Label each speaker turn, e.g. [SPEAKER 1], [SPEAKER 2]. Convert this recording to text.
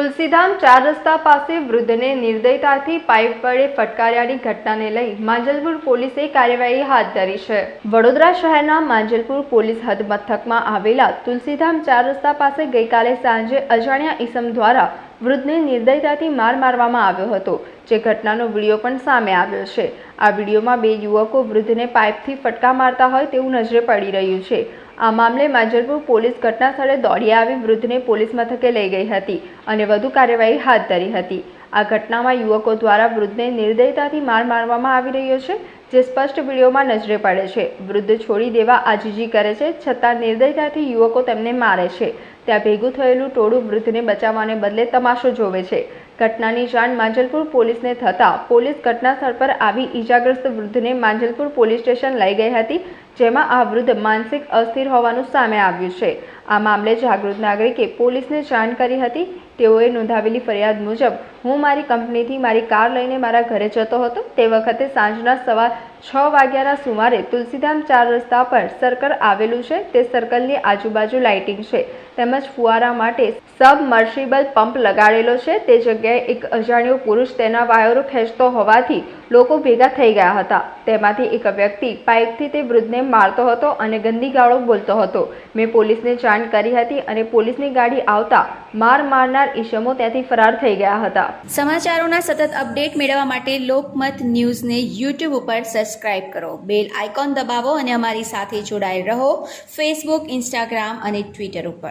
[SPEAKER 1] તુલસીધામ ચાર રસ્તા પાસે વૃદ્ધને નિર્દયતાથી પાઇપ વડે ફટકાર્યાની ઘટનાને લઈ માંજલપુર પોલીસે કાર્યવાહી હાથ ધરી છે. વડોદરા શહેરના માંજલપુર પોલીસ હદ મથકમાં આવેલા તુલસીધામ ચાર રસ્તા પાસે ગઈકાલે સાંજે અજાણ્યા ઈસમ દ્વારા વૃદ્ધને નિર્દયતાથી માર મારવામાં આવ્યો હતો, જે ઘટનાનો વીડિયો પણ સામે આવ્યો છે. આ વિડીયોમાં બે યુવકો વૃદ્ધને પાઇપથી ફટકા મારતા હોય તેવું નજરે પડી રહ્યું છે. આ મામલે માજરપુર પોલીસ ઘટના સ્થળે દોડી આવી વૃદ્ધને પોલીસ મથકે લઈ ગઈ હતી અને વધુ કાર્યવાહી હાથ ધરી હતી. આ ઘટનામાં યુવકો દ્વારા વૃદ્ધને નિર્દયતાથી માર મારવામાં આવી રહ્યો છે, જે સ્પષ્ટ વિડીયોમાં નજરે પડે છે. વૃદ્ધ છોડી દેવા આજીજી કરે છે, છતાં નિર્દયતાથી યુવકો તેમને મારે છે. ત્યાં ભેગું થયેલું ટોળું વૃદ્ધને બચાવવાને બદલે તમાશો જોવે છે. ઘટનાની જાણ માંજલપુર પોલીસને થતાં પોલીસ ઘટના સ્થળ પર આવી ઈજાગ્રસ્ત વૃદ્ધને માંજલપુર પોલીસ સ્ટેશન લઈ ગઈ હતી જેમાં આ વૃદ્ધ માનસિક અસ્થિર હોવાનું સામે આવ્યું છે. આ મામલે જાગૃત નાગરિકે પોલીસને જાણ કરી હતી. તેઓએ નોંધાવેલી ફરિયાદ મુજબ, હું મારી કંપનીથી મારી કાર લઈને મારા ઘરે જતો હતો. તે વખતે સાંજના સવા છ વાગ્યાના સુમારે તુલસીધામ ચાર રસ્તા પર સર્કલ આવેલું છે. તે સર્કલની આજુબાજુ લાઇટિંગ છે. તેમજ ફુવારા માટે સબમર્સિબલ પંપ લગાડેલો છે. તે જગ્યાએ એક અજાણ્યો પુરુષ તેના વાયરો ખેંચતો હોવાથી લોકો ભેગા થઈ ગયા હતા. તેમાંથી એક વ્યક્તિ પાઇપથી તે વૃદ્ધને મારતો હતો અને ગંદી ગાળો બોલતો હતો. મેં પોલીસને જાણ કરી હતી અને પોલીસની ગાડી આવતા માર મારનાર ઈશમો ત્યાંથી ફરાર થઈ ગયા હતા.
[SPEAKER 2] સમાચારોના સતત અપડેટ મેળવવા માટે લોકમત ન્યૂઝને યુટ્યુબ ઉપર સબસ્ક્રાઇબ કરો. બેલ આઇકોન દબાવો અને અમારી સાથે જોડાયેલ રહો. ફેસબુક, ઇન્સ્ટાગ્રામ અને ટ્વિટર ઉપર.